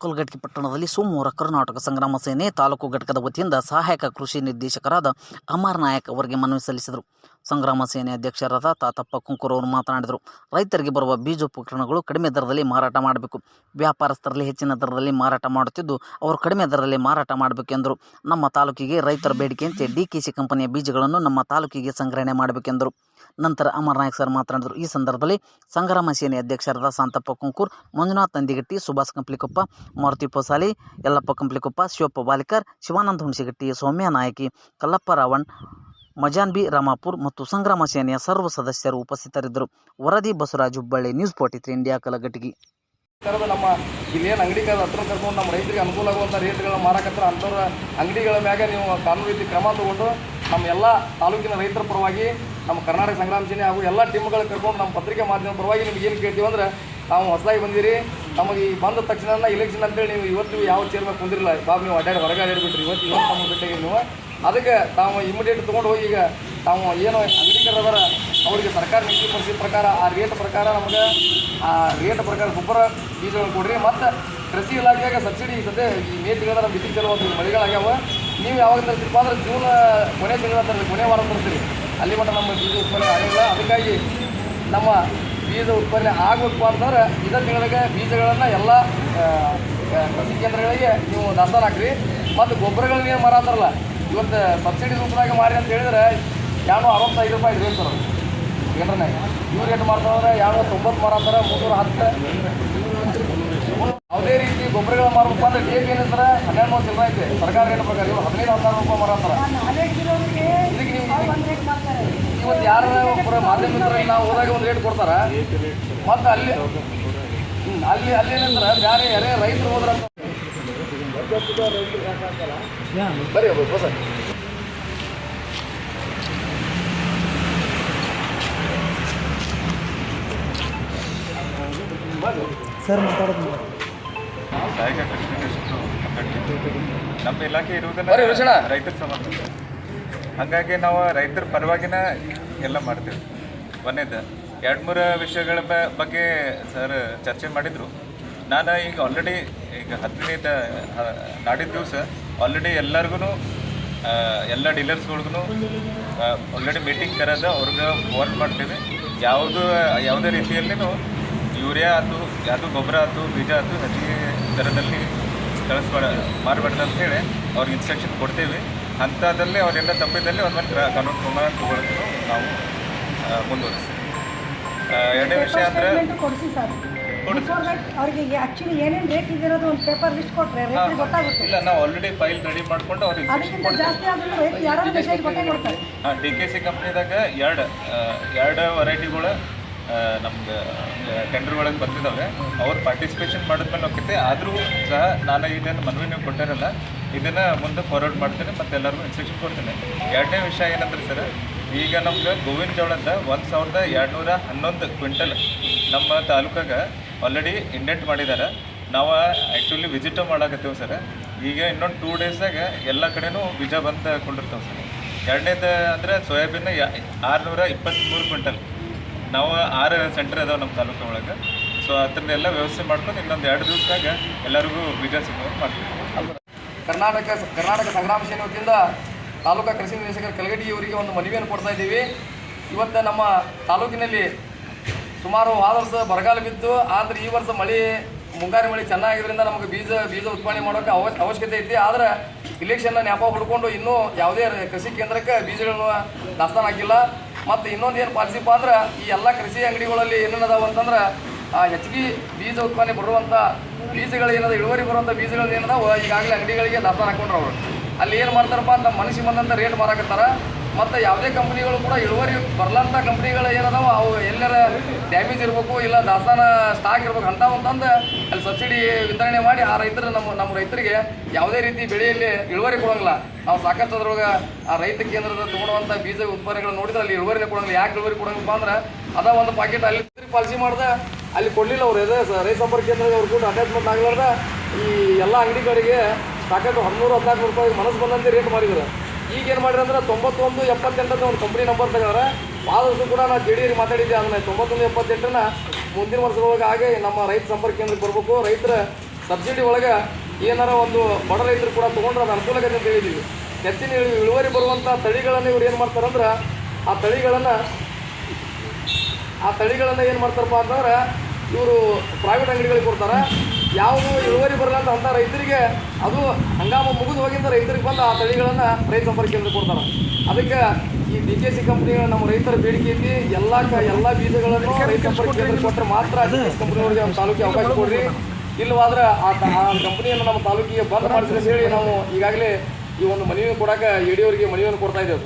ಕಲ್ಗಟ್ಟಿ ಪಟ್ಟಣದಲ್ಲಿ ಸೋಮವಾರ ಕರ್ನಾಟಕ ಸಂಗ್ರಾಮ ಸೇನೆ ತಾಲೂಕು ಘಟಕದ ವತಿಯಿಂದ ಸಹಾಯಕ ಕೃಷಿ ನಿರ್ದೇಶಕರಾದ ಅಮರ್ ನಾಯಕ್ ಅವರಿಗೆ ಮನವಿ ಸಲ್ಲಿಸಿದರು. ಸಂಗ್ರಾಮ ಸೇನೆ ಅಧ್ಯಕ್ಷರಾದ ತಾತಪ್ಪ ಕುಂಕೂರು ಅವರು ಮಾತನಾಡಿದರು. ರೈತರಿಗೆ ಬರುವ ಬೀಜೋಪಕರಣಗಳು ಕಡಿಮೆ ದರದಲ್ಲಿ ಮಾರಾಟ ಮಾಡಬೇಕು. ವ್ಯಾಪಾರಸ್ಥರಲ್ಲಿ ಹೆಚ್ಚಿನ ದರದಲ್ಲಿ ಮಾರಾಟ ಮಾಡುತ್ತಿದ್ದು, ಅವರು ಕಡಿಮೆ ದರದಲ್ಲಿ ಮಾರಾಟ ಮಾಡಬೇಕೆಂದರು ನಮ್ಮ ತಾಲೂಕಿಗೆ ರೈತರ ಬೇಡಿಕೆಯಂತೆ ಡಿಕೆಸಿ ಕಂಪನಿಯ ಬೀಜಗಳನ್ನು ನಮ್ಮ ತಾಲೂಕಿಗೆ ಸಂಗ್ರಹಣೆ ಮಾಡಬೇಕೆಂದರು ನಂತರ ಅಮರ್ ನಾಯಕ್ ಸರ್ ಮಾತನಾಡಿದರು. ಈ ಸಂದರ್ಭದಲ್ಲಿ ಸಂಗ್ರಾಮ ಸೇನೆ ಅಧ್ಯಕ್ಷರಾದ ಶಾಂತಪ್ಪ ಕುಂಕೂರ್, ಮಂಜುನಾಥ್ ನಂದಿಗಟ್ಟಿ, ಸುಭಾಷ್ ಕಂಪ್ಲಿಕೊಪ್ಪ, ಮಾರುತಿ ಪೊಸಾಲಿ, ಯಲ್ಲಪ್ಪ ಕಂಪ್ಲಿಕೊಪ್ಪ, ಶಿವಪ್ಪ ಬಾಲಿಕರ್, ಶಿವಾನಂದ ಹುಣಸಿಗಟ್ಟಿ, ಸೌಮ್ಯ ನಾಯಕಿ, ಕಲ್ಲಪ್ಪ ರಾವಣ್, ಮಜಾನ್ ಬಿ ರಾಮಾಪುರ್ ಮತ್ತು ಸಂಗ್ರಾಮ ಸೇನೆಯ ಸರ್ವ ಸದಸ್ಯರು ಉಪಸ್ಥಿತರಿದ್ದರು. ವರದಿ Basavaraj Hubballi news forty three India Kalghatgi. ಥರದ ನಮ್ಮ ಇಲ್ಲೇನು ಹತ್ರ ಕರ್ಕೊಂಡು ನಮ್ಮ ರೈತರಿಗೆ ಅನುಕೂಲ ಆಗುವಂಥ ರೇಟ್ಗಳನ್ನ ಅಂಥವ್ರ ಅಂಗಡಿಗಳ ಮ್ಯಾಗ ನೀವು ಕಾನೂನು ರೀತಿ ಕ್ರಮ ತಗೊಂಡು ನಮ್ಮ ಎಲ್ಲ ತಾಲೂಕಿನ ರೈತರ ಪರವಾಗಿ, ನಮ್ಮ ಕರ್ನಾಟಕ ಸಂಗ್ರಾಮ ಸೇನೆ ಹಾಗೂ ಎಲ್ಲ ಟೀಮ್ಗಳ ಕರ್ಕೊಂಡು ನಮ್ಮ ಪತ್ರಿಕೆ ಮಾಧ್ಯಮ ಪರವಾಗಿ ನಿಮ್ಗೆ ಏನು ಕೇಳ್ತೀವಿ ಅಂದ್ರೆ ನಾವು ಹೊಸದಾಗಿ ಬಂದಿರಿ. ನಮಗೆ ಈ ಬಂದ ತಕ್ಷಣ ಇಲೆಕ್ಷನ್ ಅಂತೇಳಿ ನೀವು ಇವತ್ತು ಯಾವ ಚೇರ್ಮನ್ ಕುಂದಿರಲ್ಲ ಬಾಬು ನೀವು ಅಡ್ಡಾಡಿ ಹೊರಗೆ ಅಡ್ಡಾಡ್ಬಿಟ್ರಿ ಇವತ್ತು ಇವತ್ತು ನಮ್ಮ ಭೇಟಿಯಾಗಿ ನೀವು. ಅದಕ್ಕೆ ತಾವು ಇಮಿಡಿಯೇಟ್ ತೊಗೊಂಡು ಹೋಗಿ ಈಗ ತಾವು ಏನು ಅಂಗಡಿಕರದಾರ ಅವರಿಗೆ ಸರ್ಕಾರ ಪರಿಸ್ಥಿತಿ ಪ್ರಕಾರ, ಆ ರೇಟ್ ಪ್ರಕಾರ ನಮಗೆ, ಆ ರೇಟ್ ಪ್ರಕಾರ ಗೊಬ್ಬರ ಬೀಜಗಳನ್ನು ಕೊಡ್ರಿ. ಮತ್ತು ಕೃಷಿ ಇಲಾಖೆಗೆ ಸಬ್ಸಿಡಿ ಸದ್ಯ ಈ ಮೇ ತಿಂಗಳ ಕೆಲವೊಂದು ಮಳೆಗಳಾಗ್ಯಾವ ನೀವು ಯಾವಾಗ ತರಿಸ್ತೀರಪ್ಪ ಅಂದ್ರೆ ಜೂನ್ ಕೊನೆ ತಿಂಗಳ ತರ್ತೀರಿ ಕೊನೆ ವಾರ ತರಿಸ್ತೀರಿ. ಅಲ್ಲಿ ಮಟ್ಟ ನಮ್ಮ ಬೀಜ ಉತ್ಪನ್ನ ಆಗಿಲ್ಲ. ಅದಕ್ಕಾಗಿ ನಮ್ಮ ಬೀಜ ಉತ್ಪನ್ನ ಆಗಬೇಕು ಅಂತಂದ್ರೆ ಇದೇ ತಿಂಗಳಿಗೆ ಬೀಜಗಳನ್ನು ಎಲ್ಲ ಕೃಷಿ ಕೇಂದ್ರಗಳಿಗೆ ನೀವು ದಾಸ್ತಾನು ಹಾಕ್ರಿ. ಮತ್ತು ಗೊಬ್ಬರಗಳನ್ನ ಏನು ಮಾರಾತಾರಲ್ಲ ಇವತ್ತು ಸಬ್ಸಿಡಿ ರೂಪದಾಗ ಮಾರಿ ಅಂತ ಹೇಳಿದ್ರೆ ಎರಡು ಅರವತ್ತೈದು ರೂಪಾಯಿ ಇದೆ ಸರ್ ಕೇಂದ್ರನೇ. ಇವ್ರು ರೇಟ್ ಮಾಡ್ತಾರೆ ಎರಡು ತೊಂಬತ್ತು ಮಾರಾತಾರೆ ಮುನ್ನೂರ ಹತ್ತು. ಯಾವುದೇ ರೀತಿ ಗೊಬ್ಬರಗಳು ಮಾರಬೇಕು ಅಂದ್ರೆ ಎ ಏನು ಸರ್ ಚಿಲ್ಲರೆ ಐತೆ ಸರ್ಕಾರ ರೇಟ್ ಪ್ರಕಾರ ಇವ್ರು ಹದಿನೈದು ಹದಿನಾರು ರೂಪಾಯಿ ಮಾರಾತಾರ ಇದಕ್ಕೆ ನೀವು ಇವತ್ತು ಯಾರು ಒಬ್ಬರ ಮಾಧ್ಯಮಿಕರು ನಾವು ಹೋದಾಗ ಒಂದು ರೇಟ್ ಕೊಡ್ತಾರ. ಮತ್ತು ಅಲ್ಲಿ ಹ್ಮ್, ಅಲ್ಲಿ ಅಲ್ಲಿ ಏನಂದ್ರೆ ಬೇರೆ ಯಾರೇ ರೈತರು ಹೋದ್ರ ಬರೀ ಸರ್. ಸರ್ ಮಾತಾಡೋದು ಸಹಾಯಕ ಕೃಷಿ ನಿರ್ದೇಶಕರು ಮಾತಾಡ್ತಿದ್ರು. ನಮ್ಮ ಇಲಾಖೆ ಇರುವುದನ್ನ. ರೈತರ ಸಮಸ್ಯೆ ಹಾಗಾಗಿ ನಾವು ರೈತರ ಪರವಾಗಿನ ಎಲ್ಲ ಮಾಡ್ತೀವಿ. ಒಂದೇದು ಎರಡು ಮೂರು ವಿಷಯಗಳ ಬಗ್ಗೆ ಸರ್ ಚರ್ಚೆ ಮಾಡಿದರು. ನಾನು ಈಗ ಆಲ್ರೆಡಿ ಈಗ ಹತ್ತನೇ ನಾಡಿದ ದಿವಸ ಆಲ್ರೆಡಿ ಎಲ್ಲರಿಗೂ ಎಲ್ಲ ಡೀಲರ್ಸ್ಗಳ್ಗೂ ಆಲ್ರೆಡಿ ಮೀಟಿಂಗ್ ಕರೆದ ಅವ್ರಿಗೆ ಫೋನ್ ಮಾಡ್ತೇವೆ. ಯಾವುದು ಯಾವುದೇ ರೀತಿಯಲ್ಲಿನೂ ಯೂರಿಯಾ ಆಯ್ತು ಯಾವುದು ಗೊಬ್ಬರ ಆಯ್ತು ಬೀಜ ಆಯ್ತು ಹೆಚ್ಚಿಗೆ ದರದಲ್ಲಿ ಕಳಿಸ್ಬೇಡ ಮಾಡಬಾರ್ದು ಅಂತ ಹೇಳಿ ಅವ್ರಿಗೆ ಇನ್ಸ್ಟ್ರಕ್ಷನ್ ಕೊಡ್ತೀವಿ. ಅಂಥದ್ದಲ್ಲಿ ಅವರೆಲ್ಲ ತಪ್ಪಿದಲ್ಲಿ ಕ್ರ- ಕಾನೂನು ಕ್ರಮ ತಗೊಳ್ಳೋದು ನಾವು ಮುಂದುವರಿಸ್ತೀವಿ ಎರಡನೇ ವಿಷಯ ಅಂದರೆ ಅವ್ರಿಗೆ ಆ್ಯಕ್ಚುಲಿ ಏನೇನು ರೇಟ್ ಇದಿರೋದು ಒಂದು ಪೇಪರ್ ಲಿಸ್ಟ್ ಕೊಟ್ಟರೆ ರೈತರಿಗೆ ಗೊತ್ತಾಗುತ್ತೆ. ಇಲ್ಲ ನಾವು ಆಲ್ರೆಡಿ ಫೈಲ್ ರೆಡಿ ಮಾಡ್ಕೊಂಡು ಅವ್ರಿಗೆ ಅದಕ್ಕಿಂತ ಜಾಸ್ತಿ ಆದ್ರೂ ರೈತ ಮೆಸೇಜ್ ಕೊಟ್ಟೇ ಕೊಡ್ತಾರೆ. ಹಾಂ ಡಿ ಕೆ ಸಿ ಕಂಪ್ನಿದಾಗ ಎರಡು ಎರಡು ವೆರೈಟಿಗಳು ನಮ್ದು ಟೆಂಡರ್ ಒಳಗೆ ಬಂದಿದ್ದಾವೆ ಅವ್ರು ಪಾರ್ಟಿಸಿಪೇಷನ್ ಮಾಡಿದ್ಮೇಲೆ ಹೋಗ್ತೈತೆ. ಆದರೂ ಸಹ ನಾನು ಇದನ್ನು ಮನವಿ ನೀವು ಕೊಟ್ಟಿರಲ್ಲ, ಇದನ್ನು ಮುಂದೆ ಫಾರ್ವರ್ಡ್ ಮಾಡ್ತೇನೆ ಮತ್ತು ಎಲ್ಲರಿಗೂ ಇನ್ಸ್ಟ್ರಕ್ಷನ್ ಕೊಡ್ತೇನೆ. ಎರಡನೇ ವಿಷಯ ಏನಂದ್ರೆ ಸರ್, ಈಗ ನಮ್ಗೆ ಗೋವಿನ ಜೋಳದ ಒಂದು ಸಾವಿರದ ಎರಡುನೂರ ಹನ್ನೊಂದು ಕ್ವಿಂಟಲ್ ನಮ್ಮ ತಾಲೂಕಾಗ ಆಲ್ರೆಡಿ ಇಂಡೆಂಟ್ ಮಾಡಿದ್ದಾರೆ ನಾವು ಆ್ಯಕ್ಚುಲಿ ವಿಸಿಟ್ ಮಾಡಾಕತ್ತೇವೆ ಸರ್. ಈಗ ಇನ್ನೊಂದು ಟೂ ಡೇಸ್ದಾಗ ಎಲ್ಲ ಕಡೆನೂ ಬೀಜ ಬಂದು ಕೊಂಡಿರ್ತೇವೆ ಸರ್. ಎರಡನೇದು ಅಂದರೆ ಸೋಯಾಬೀನ್ ಆರುನೂರ ಇಪ್ಪತ್ತ್ಮೂರು ಕ್ವಿಂಟಲ್. ನಾವು ಆರು ಸೆಂಟರ್ ಇದಾವೆ ನಮ್ಮ ತಾಲೂಕು ಒಳಗೆ. ಸೊ ಅದನ್ನೆಲ್ಲ ವ್ಯವಸ್ಥೆ ಮಾಡ್ಕೊಂಡು ಇನ್ನೊಂದು ಎರಡು ದಿವಸದಾಗ ಎಲ್ಲರಿಗೂ ಬೀಜ ಸಿಗೋದು ಮಾಡ್ತೀವಿ. ಕರ್ನಾಟಕ ಕರ್ನಾಟಕ ಸಂಗ್ರಾಮ ಸೇನೆ ವತಿಯಿಂದ ತಾಲೂಕಾ ಕೃಷಿ ನಿರ್ದೇಶಕರ ಕಲಗಡಿ ಅವರಿಗೆ ಒಂದು ಮನವಿಯನ್ನು ಕೊಡ್ತಾ ಇದ್ದೀವಿ. ಇವತ್ತು ನಮ್ಮ ತಾಲೂಕಿನಲ್ಲಿ ಸುಮಾರು ಆರು ವರ್ಷ ಬರಗಾಲ ಬಿತ್ತು. ಆದರೆ ಈ ವರ್ಷ ಮಳೆ, ಮುಂಗಾರು ಮಳೆ ಚೆನ್ನಾಗಿದ್ದರಿಂದ ನಮಗೆ ಬೀಜ ಬೀಜ ಉತ್ಪಾದನೆ ಮಾಡೋಕ್ಕೆ ಅವ ಅವಶ್ಯಕತೆ ಐತಿ. ಆದರೆ ಇಲೆಕ್ಷನ್ನ ನೆಪ ಹುಡ್ಕೊಂಡು ಇನ್ನೂ ಯಾವುದೇ ಕೃಷಿ ಕೇಂದ್ರಕ್ಕೆ ಬೀಜಗಳನ್ನು ದಾಸ್ತಾನು ಹಾಕಿಲ್ಲ ಮತ್ತು ಇನ್ನೊಂದು ಏನು ಪಾಲಿಸಿಪ್ಪ ಅಂದ್ರೆ ಈ ಎಲ್ಲ ಕೃಷಿ ಅಂಗಡಿಗಳಲ್ಲಿ ಏನೇನದಾವ ಅಂತಂದ್ರೆ ಹೆಚ್ಚಿಗೆ ಬೀಜ ಉತ್ಪಾದನೆ ಬರುವಂಥ ಬೀಜಗಳು ಏನದ, ಇಳುವರಿ ಬರುವಂಥ ಬೀಜಗಳು ಏನದಾವ, ಈಗಾಗಲೇ ಅಂಗಡಿಗಳಿಗೆ ದಾಸ್ತಾನು ಹಾಕೊಂಡ್ರು ಅವರು. ಅಲ್ಲಿ ಏನು ಮಾಡ್ತಾರಪ್ಪ ಅಂತ ಮನುಷ್ಯ ಬಂದಂಥ ರೇಟ್ ಮಾರಾಕತ್ತಾರ. ಮತ್ತು ಯಾವುದೇ ಕಂಪ್ನಿಗಳು ಕೂಡ ಇಳುವರಿ ಬರ್ಲಂಥ ಕಂಪ್ನಿಗಳು ಏನದಾವ, ಅವು ಎಲ್ಲರ ಡ್ಯಾಮೇಜ್ ಇರಬೇಕು, ಇಲ್ಲ ದಾಸ್ತಾನ ಸ್ಟಾಕ್ ಇರಬೇಕು ಅಂತ ಅಂತಂದು ಅಲ್ಲಿ ಸಬ್ಸಿಡಿ ವಿತರಣೆ ಮಾಡಿ ಆ ರೈತರು ನಮ್ಮ ನಮ್ಮ ರೈತರಿಗೆ ಯಾವುದೇ ರೀತಿ ಬೆಳೆಯಲ್ಲಿ ಇಳುವರಿ ಕೊಡೋಂಗಿಲ್ಲ. ನಾವು ಸಾಕಷ್ಟು ಅದ್ರೊಳಗೆ ಆ ರೈತ ಕೇಂದ್ರದ ತೊಗೊಳುವಂಥ ಬೀಜ ಉತ್ಪನ್ನಗಳು ನೋಡಿದ್ರೆ ಅಲ್ಲಿ ಇಳುವರಿನೇ ಕೊಡೋಂಗಿಲ್ಲ. ಯಾಕೆ ಇಳುವರಿ ಕೊಡೋಂಗಪ್ಪ ಅಂದ್ರೆ ಅದ ಒಂದು ಪಾಕೆಟ್ ಅಲ್ಲಿ ಪಾಲಿಸಿ ಮಾಡ್ದೆ, ಅಲ್ಲಿ ಕೊಡಲಿಲ್ಲ ಅವ್ರು. ರೈತ ಸಂಪರ್ಕ ಕೇಂದ್ರದಾಗ ಅವ್ರು ಕೂಡ ಅಟ್ಯಾಚ್ಮೆಂಟ್ ಆಗಲಾರ್ದ ಈ ಎಲ್ಲ ಅಂಗಡಿಗಳಿಗೆ ಸಾಕಷ್ಟು ಹನ್ನೂರು ಹದಿನಾಲ್ಕು ರೂಪಾಯಿ ಮನಸ್ಸು ಬಂದಂತೆ ರೇಟ್ ಮಾಡಿದ್ರು. ಈಗ ಏನು ಮಾಡಿರಂದ್ರೆ ತೊಂಬತ್ತೊಂದು ಎಪ್ಪತ್ತೆಂಟದ ಒಂದು ಕಂಪ್ನಿ ನಂಬರ್ ತೆಗೆದ್ರೆ ಆದಷ್ಟು ಕೂಡ ನಾನು ಜೆ ಡಿ ಮಾತಾಡಿದ್ದೆ. ಅದನ್ನ ತೊಂಬತ್ತೊಂದು ಎಪ್ಪತ್ತೆಂಟನ್ನ ಮುಂದಿನ ವರ್ಷದೊಳಗೆ ನಮ್ಮ ರೈತ ಸಂಪರ್ಕ ಕೇಂದ್ರಕ್ಕೆ ಬರಬೇಕು. ರೈತರ ಸಬ್ಸಿಡಿ ಒಳಗೆ ಏನಾರ ಒಂದು ಬಡ ರೈತರು ಕೂಡ ತೊಗೊಂಡ್ರೆ ಅದು ಅನುಕೂಲಕತೆ ಅಂತ ಹೇಳಿದ್ದೀವಿ ಹೆಚ್ಚಿನ ಇಳು- ಇಳುವರಿ ಬರುವಂಥ ತಳಿಗಳನ್ನು ಇವ್ರು ಏನು ಮಾಡ್ತಾರಂದ್ರೆ ಆ ತಳಿಗಳನ್ನು ಆ ತಳಿಗಳನ್ನು ಏನು ಮಾಡ್ತಾರಪ್ಪ ಅಂತಂದ್ರೆ ಇವರು ಪ್ರೈವೇಟ್ ಅಂಗಡಿಗಳಿಗೆ ಕೊಡ್ತಾರೆ. ಯಾವುದು ಇಳುವರಿ ಬರಲ್ಲ ಅಂತ ರೈತರಿಗೆ ಅದು ಹಂಗಾಮ ಮುಗಿದು ಹೋಗಿಂದ ರೈತರಿಗೆ ಬಂದು ಆ ತಳಿಗಳನ್ನು ರೈತ ಸಂಪರ್ಕ ಕೇಂದ್ರ ಕೊಡ್ತಾರೆ. ಅದಕ್ಕೆ ಈ ಡಿ ಕೆ ಸಿ ಕಂಪ್ನಿಗಳು ನಮ್ಮ ರೈತರ ಬೇಡಿಕೆ ಐತಿ ಎಲ್ಲ ಎಲ್ಲ ಬೀಜಗಳನ್ನು ರೈತ ಸಂಪರ್ಕ ಕೇಂದ್ರ ಕೊಟ್ಟರೆ ಮಾತ್ರ ಡಿ ಕೆ ಸಿ ಕಂಪ್ನಿಯವರಿಗೆ ನಮ್ಮ ತಾಲೂಕಿಗೆ ಅವಕಾಶ ಕೊಡ್ರಿ. ಇಲ್ಲವಾದ್ರೆ ಆ ಕಂಪ್ನಿಯನ್ನು ನಮ್ಮ ತಾಲೂಕಿಗೆ ಬಂದ್ ಮಾಡಿಸಿ ಅಂತ ಹೇಳಿ ನಾವು ಈಗಾಗಲೇ ಈ ಒಂದು ಮನವಿಯನ್ನು ಕೊಡಕ್ಕೆ ಇಡಿಯವರಿಗೆ ಮನವಿಯನ್ನು ಕೊಡ್ತಾ ಇದ್ದೇವೆ.